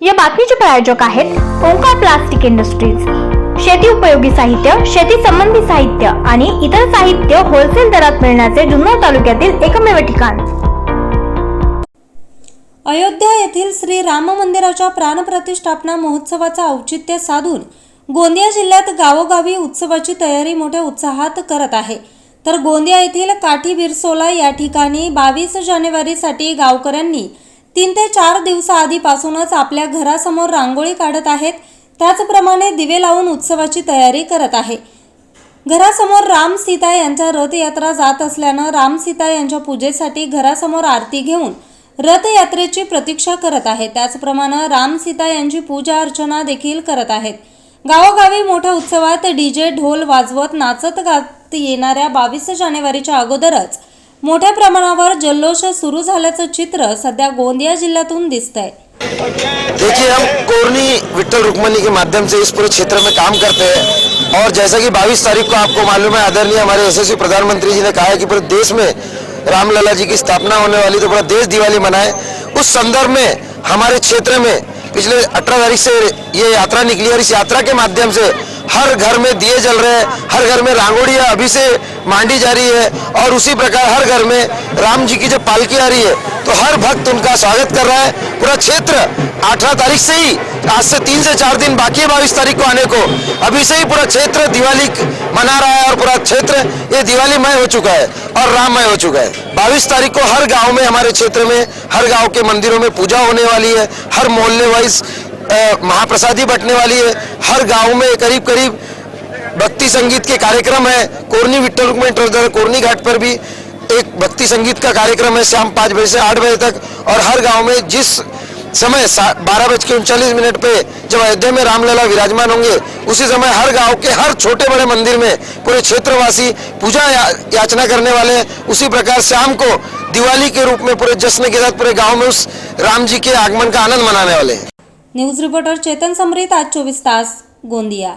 या बातमीचे प्रायोजक आहेत ओंकार प्लास्टिक इंडस्ट्रीज. शेती उपयोगी साहित्य शेती संबंधी साहित्य आणि इतर साहित्य होलसेल दरात मिळण्याचे जुन्नर तालुक्यातील एकमेव ठिकाण. अयोध्या येथील श्री राम मंदिराच्या प्राणप्रतिष्ठापना महोत्सवाचं औचित्य साधून गोंदिया जिल्ह्यात गावोगावी उत्सवाची तयारी मोठ्या उत्साहात करत आहे. तर गोंदिया येथील काठी बिरसोला या ठिकाणी बावीस जानेवारीसाठी गावकऱ्यांनी तीन ते चार दिवसाआधीपासूनच आपल्या घरासमोर रांगोळी काढत आहेत. त्याचप्रमाणे दिवे लावून उत्सवाची तयारी करत आहे. घरासमोर राम सीता यांच्या रथयात्रा जात असल्यानं राम सीता यांच्या पूजेसाठी घरासमोर आरती घेऊन रथयात्रेची प्रतीक्षा करत आहे त्याचप्रमाणे राम सीता यांची पूजा अर्चना देखील करत आहेत. गावोगावी मोठ्या उत्सवात डीजे ढोल वाजवत नाचत गात येणाऱ्या बावीस जानेवारीच्या अगोदरच मोठ्या प्रमाणावर जल्लोष सुरू झाल्याचं चित्र सध्या गोंदिया जिल्ह्यातून दिसतंय. देखिए हम कोरनी विट्ठल रुक्मणी के माध्यम से इस पूरे क्षेत्र में काम करते हैं। और जैसा कि 22 तारीख को आपको मालूम है आदरणीय हमारे यशस्वी प्रधानमंत्री जी ने कहा है कि पूरे देश में रामलला जी की स्थापना होने वाली तो पूरा देश दिवाली मनाए। उस संदर्भ में हमारे क्षेत्र में पिछले 18 तारीख से ये यात्रा निकली और इस यात्रा के माध्यम से हर घर में दिए जल रहे हैं, हर घर में रांगोड़ियाँ अभी से मांडी जा रही है और उसी प्रकार हर घर में राम जी की जब पालकी आ रही है तो हर भक्त उनका स्वागत कर रहा है। पूरा क्षेत्र अठारह तारीख से ही आज से तीन से चार दिन बाकी है बाईस तारीख को आने को। अभी से ही पूरा क्षेत्र दिवाली मना रहा है और पूरा क्षेत्र, ये दिवालीमय हो चुका है और राममय हो चुका है। बाईस तारीख को हर गाँव में, हमारे क्षेत्र में, हर गाँव के मंदिरों में पूजा होने वाली है, हर मोहल्ले वाइज महाप्रसादी बटने वाली है, हर गाँव में करीब करीब भक्ति संगीत के कार्यक्रम है। कोरनी विट्ठल ट्रस्ट कोरनी घाट पर भी एक भक्ति संगीत का कार्यक्रम है शाम पाँच बजे से आठ बजे तक और हर गाँव में जिस समय बारह बज के उनचालीस मिनट पे जब अयोध्या में रामलला विराजमान होंगे उसी समय हर गाँव के हर छोटे बड़े मंदिर में पूरे क्षेत्रवासी पूजा या, याचना करने वाले उसी प्रकार शाम को दिवाली के रूप में पूरे जश्न के साथ पूरे गाँव में उस राम जी के आगमन का आनंद मनाने वाले हैं। न्यूज़ रिपोर्टर चेतन समृत आज चौबीस तास गोंदिया।